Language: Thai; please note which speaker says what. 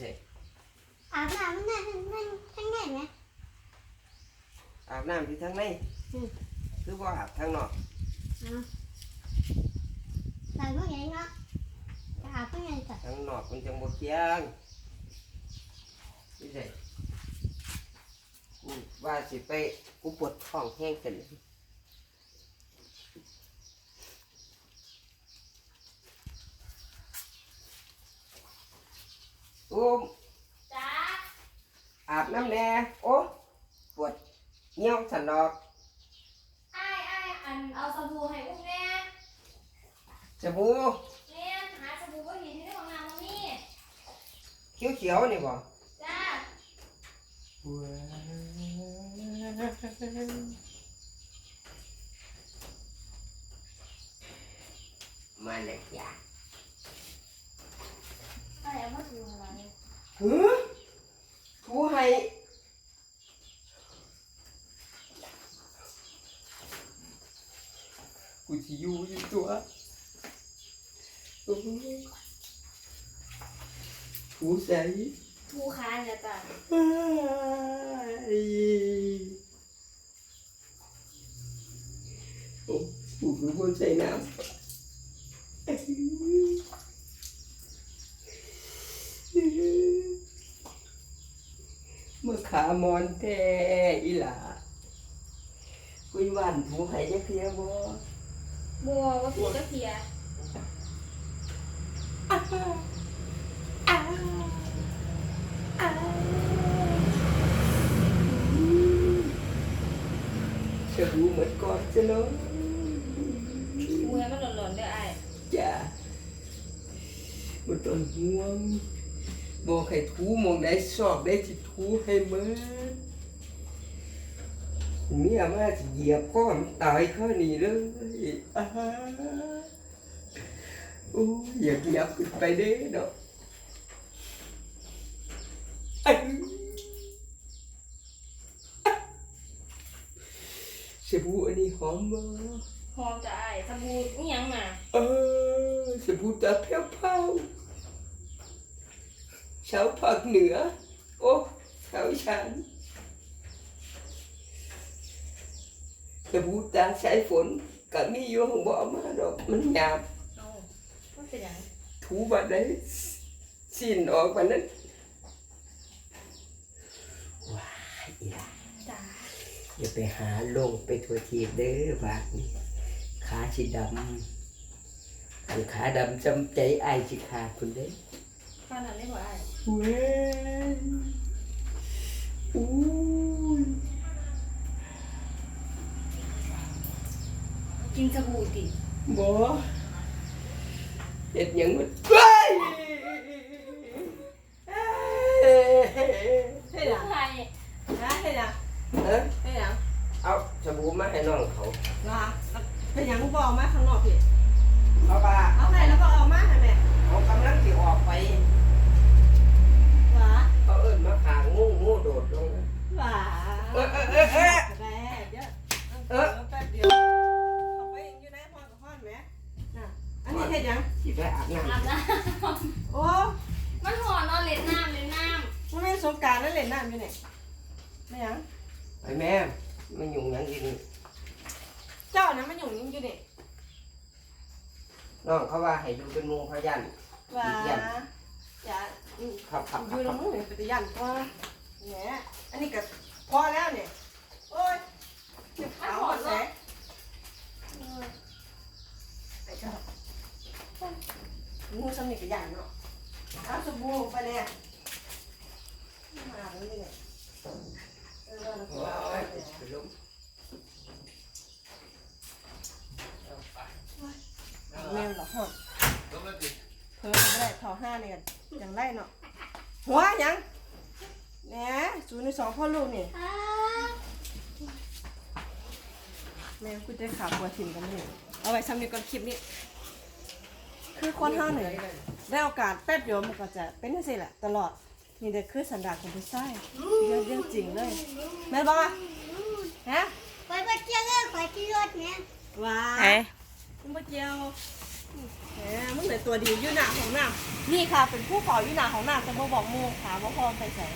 Speaker 1: เฉยอาบน้ำมันน่ามันมันทั้งไหน
Speaker 2: ไหม
Speaker 1: อาบน้ำที่ทั้งในคือว่าอาบทั้งนอก
Speaker 2: หลัพวกใหญ่เนาะจะอาบพวกใหญ่จ้ะ
Speaker 1: ทางนอกมันจังบ่เคียงที่เฉยๆว่าสิไปกูปวดท้องแห้งกันเลย อุ้ม
Speaker 3: จ้า
Speaker 1: อาบน้ำแน่โอ้ปวดเงี้ยวสันดอก
Speaker 3: ไอ้ไอ้ายอันเอาสบู่ให้อุ้มแน่
Speaker 1: สบู่
Speaker 3: แม่นหาสบู่ก็เห็นที่ในห้องน้ำมันมียว
Speaker 1: เขียวๆนี่บ่
Speaker 3: จ้า
Speaker 1: มาเลยจ้ะ
Speaker 3: ไอ้ายเอามาถูอะไร
Speaker 1: หือถูให้กูสิอยู่อยู่ตัวโอ้ยถูใส่
Speaker 3: ถูคานจ้ะจ้า
Speaker 1: อ้ายโอ้กูคือคนใส่น้ำ เมื่อขามอนแท้อีหล่าคุยหวันถูให้จะเคลียร์บ่
Speaker 3: บัวว่าถูจะเพีย
Speaker 1: จะรู้เหมือนก่อนจะเนาะ
Speaker 3: มือมันหล่นๆเด้อไอ้าย
Speaker 1: จ้าบ่ต้องห่วง บอกให้ถูหมองได้สอบได้สิถูให้เหมือนเมียมาสิเหยียบก้อนตายข้านี่เลยอ้าโอ้ยอยากเหยียบขึ้นไปเด้เนาะอ้ายสบู่อันนี้หอมมาก
Speaker 3: หอมจ้ะไอ้ายสบู่นี่ยังน่ะ
Speaker 1: เออสบู่ตาเพียวเผา ชาวภาคเหนือ โอ้ชาวอีสานสบู่ตาสายฝนก็มีอยู่ของบ่เอามาดอกมันหยาบ
Speaker 3: เอามันเป็นหยัง
Speaker 1: ถูบัดได้สิ้นออกบัดนั้นว้ายอีหล่ะ
Speaker 3: จ้า
Speaker 1: อย่าไปหาลงไปทัวทีบเด้อบาดนี้ขาสิดำอันขาดำจำใจไอายสิขาดคุณเด้
Speaker 3: ข้าวนั้นได้บ่ไอ้าย
Speaker 1: เว้ยอู้ย
Speaker 3: กินสบู่ติ
Speaker 1: บ่เฮ็ดหยังมันเว้ย
Speaker 2: เฮ้ยล่ะ
Speaker 3: ไอ้
Speaker 2: ฮะเฮ้ยล่ะ
Speaker 1: เอ้อ
Speaker 2: เฮ้ยล่ะ
Speaker 1: เอาสบู่มาให้น้องเขา
Speaker 2: ล่ะเฮ้ยยังบ่ออกมาข้างนอกพี่
Speaker 1: งก
Speaker 2: รารนั่นเล่นน้ำอยู่นี่ไม่หยังำ
Speaker 1: ไปแม่มันยุ่งหยังอีนี่
Speaker 2: เจ้านะมันอยู่นี่อยู่นี่
Speaker 1: น้องเขาว่าให้อยู่เป็นหมู่พยัน
Speaker 2: ว่า
Speaker 1: เยี่ยม
Speaker 2: อย่าอืม
Speaker 1: ครับครับ
Speaker 2: อ
Speaker 1: ครั
Speaker 2: ยู่
Speaker 1: บ
Speaker 2: ตรงนู้นเนี่ยเป็นตะยันก็เนี่ยอันนี้ก็พอแล้วเนี่ยโอ้ยเจ็บขาหมดแสงเออไอ้เจ้างูสมิกกระยันเนาะเอาสบู่ไปเนี่ยมาเลยเนี่ยเออ แล้วเอา
Speaker 1: ว
Speaker 2: ไป
Speaker 1: ไป
Speaker 2: เนี่ย
Speaker 1: ล้ม
Speaker 2: แม่นหรอกฮะเพิ่มไม่ได้ทอห้าเนี่ยกันยังได้เนาะหัวยังเนี่ยศูนย์ในสองพ่อลูกนี่แม่กูจะขาปัวถิ่นกันนี่เอาไว้ซ้ำนี้ก่อนคลิปนี้ คือคนเฮาเหนื่ยได้โอกาสแป๊บเดียวมันก็จะเป็นจังซี่แหละตลอด นี่เด็กคือสันดานของผู้ชายเรื่องเรื่องจริงเลยแม่นบอกอะฮะ
Speaker 4: ไปไปเที่ยวเลยไปที่รถเนี่ย
Speaker 2: ว้า
Speaker 5: ไหน
Speaker 2: มึงมาเจียวแหมมึงเลยตัวดีอยู่หน้าของน้ำนี่ค่ะเป็นผู้เฝ้าอยู่หน้าของน้ำจะมาบอกหมูขาว่าพอไปใส่